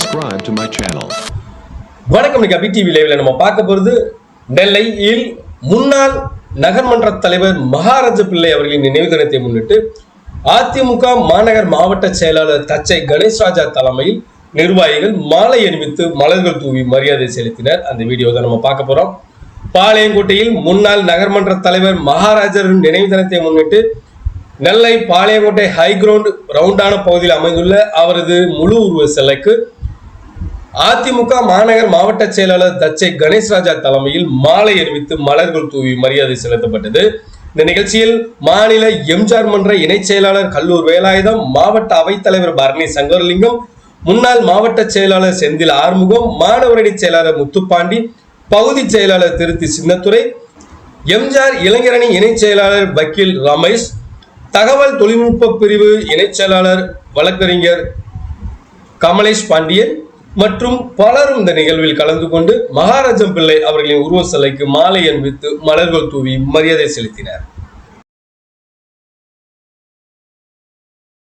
subscribe to my channel. வணக்கம் நிகா அபி TV லைவ்ல நம்ம பார்க்க போறது நெல்லையில் முன்னாள் நகர்மன்ற தலைவர் மகாராஜ பிள்ளை அவர்களின் நினைவு தினத்தை முன்னிட்டு அதிமுக மாநகர் மாவட்ட செயலாளர் தச்சை கணேஷ் ராஜா தலைமையில் நிர்வாகிகள் மாலை அணிவித்து மலர்கள் தூவி மரியாதை செலுத்தினர் அந்த வீடியோ தான் நம்ம பார்க்க போறோம் பாளையங்கோட்டையில் முன்னாள் நகர்மன்ற தலைவர் மகாராஜரின் நினைவு தினத்தை முன்னிட்டு நெல்லை பாளையங்கோட்டை ஹைகிரவுண்ட் ரவுண்டான பகுதியில் அமைந்துள்ள அவரது முழு உருவ சிலைக்கு அதிமுக மாநகர் மாவட்ட செயலாளர் தச்சை கணேஷ் ராஜா தலைமையில் மாலை அறிவித்து மலர்கள் தூவி மரியாதை செலுத்தப்பட்டது. இந்த நிகழ்ச்சியில் மாநில எம்ஜிஆர் மன்ற இணைச் செயலாளர் கல்லூர் வேலாயுதம் மாவட்ட அவைத்தலைவர் பரணி சங்கரலிங்கம் முன்னாள் மாவட்ட செயலாளர் செந்தில் ஆறுமுகம் மாணவரணி செயலாளர் முத்துப்பாண்டி பகுதி செயலாளர் திருத்தி சின்னத்துறை எம்ஜிஆர் இளைஞரணி இணைச் செயலாளர் வக்கீல் ரமேஷ் தகவல் தொழில்நுட்ப பிரிவு இணைச் செயலாளர் வழக்கறிஞர் கமலேஷ் பாண்டியன் மற்றும் பலரும் இந்த நிகழ்வில் கலந்து கொண்டு மகாராஜம் பிள்ளை அவர்களின் உருவ சிலைக்கு மாலை அணிவித்து மலர்கள் தூவி மரியாதை செலுத்தினர்.